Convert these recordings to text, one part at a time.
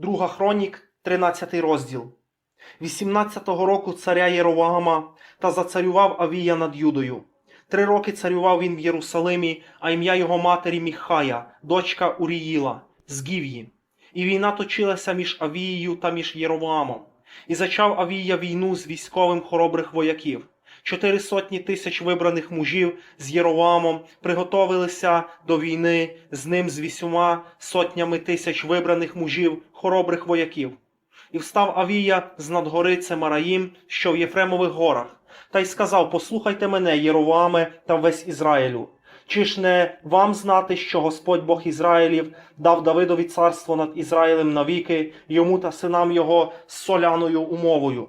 Друга хронік, 13 розділ. 18-го року царя Єровоама та зацарював Авія над Юдою. Три роки царював він в Єрусалимі, а ім'я його матері Міхая, дочка Уріїла, з Гів'ї. І війна точилася між Авією та між Єровоамом. І зачав Авія війну з військовим хоробрих вояків. Чотири сотні тисяч вибраних мужів з Єровоамом приготовилися до війни з ним з вісьма сотнями тисяч вибраних мужів хоробрих вояків. І встав Авія з над гори Цемараїм, що в Єфремових горах, та й сказав: Послухайте мене, Єровоаме та весь Ізраїлю. Чи ж не вам знати, що Господь Бог Ізраїлів дав Давидові царство над Ізраїлем навіки, йому та синам його з соляною умовою?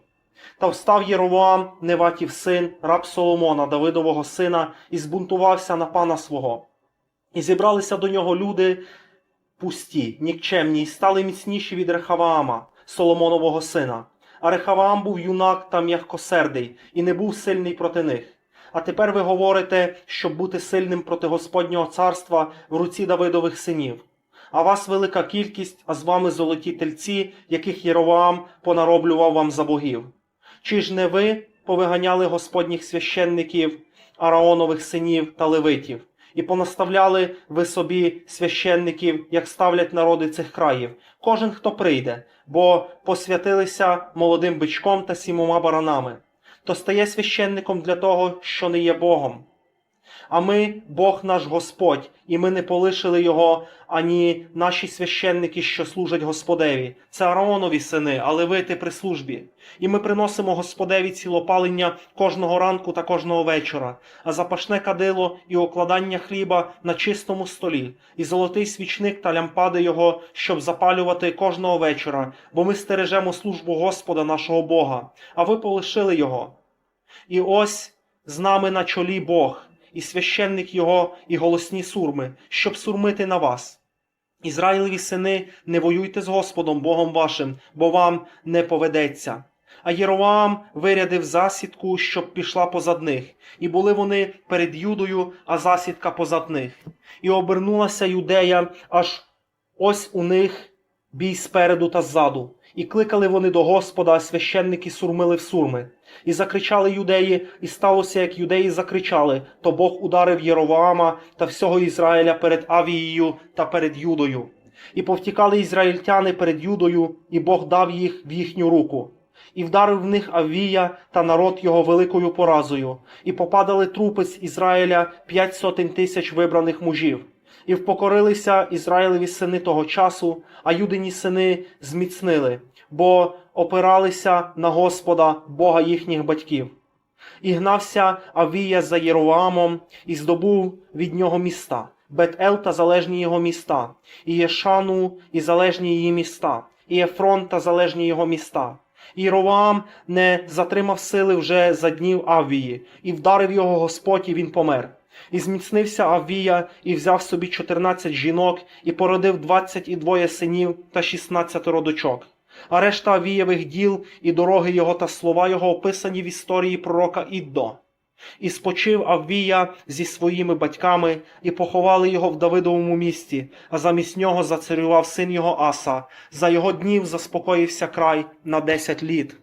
Та встав Єровоам, Неватів син, раб Соломона, Давидового сина, і збунтувався на пана свого. І зібралися до нього люди пусті, нікчемні, і стали міцніші від Рехаваама, Соломонового сина. А Рехаваам був юнак та м'якосердий, і не був сильний проти них. А тепер ви говорите, щоб бути сильним проти Господнього царства в руці Давидових синів. А вас велика кількість, а з вами золоті тельці, яких Єровоам понароблював вам за богів. Чи ж не ви повиганяли господніх священників, Араонових синів та левитів, і понаставляли ви собі священників, як ставлять народи цих країв, кожен, хто прийде, бо посвятилися молодим бичком та сімома баранами, то стає священником для того, що не є Богом. А ми, Бог наш Господь, і ми не полишили його, ані наші священники, що служать Господеві. Це Араонові сини, а левити при службі. І ми приносимо Господеві цілопалення кожного ранку та кожного вечора, а запашне кадило і окладання хліба на чистому столі, і золотий свічник та лямпади його, щоб запалювати кожного вечора, бо ми стережемо службу Господа нашого Бога, а ви полишили його. І ось з нами на чолі Бог, і священник його, і голосні сурми, щоб сурмити на вас. Ізраїлеві сини, не воюйте з Господом Богом вашим, бо вам не поведеться. А Єровоам вирядив засідку, щоб пішла позад них, і були вони перед Юдою, а засідка позад них. І обернулася юдея, аж ось у них бій спереду та ззаду. І кликали вони до Господа, а священники сурмили в сурми. І закричали юдеї, і сталося, як юдеї закричали, то Бог ударив Єровоама та всього Ізраїля перед Авією та перед Юдою. І повтікали ізраїльтяни перед Юдою, і Бог дав їх в їхню руку. І вдарив в них Авія та народ його великою поразою, і попадали трупи з Ізраїля п'ять сотень тисяч вибраних мужів. І впокорилися Ізраїлеві сини того часу, а юдині сини зміцнили, бо опиралися на Господа, Бога їхніх батьків. І гнався Авія за Єровоамом, і здобув від нього міста, Бет-Ел та залежні його міста, і Єшану, і залежні її міста, і Ефрон та залежні його міста. І Єровоам не затримав сили вже за днів Авії, і вдарив його Господь, і він помер. І зміцнився Авія, і взяв собі чотирнадцять жінок, і породив двадцять і двоє синів та шістнадцятеро дочок. А решта Авієвих діл і дороги його та слова його описані в історії пророка Іддо. І спочив Аввія зі своїми батьками, і поховали його в Давидовому місті, а замість нього зацарював син його Аса. За його днів заспокоївся край на десять літ.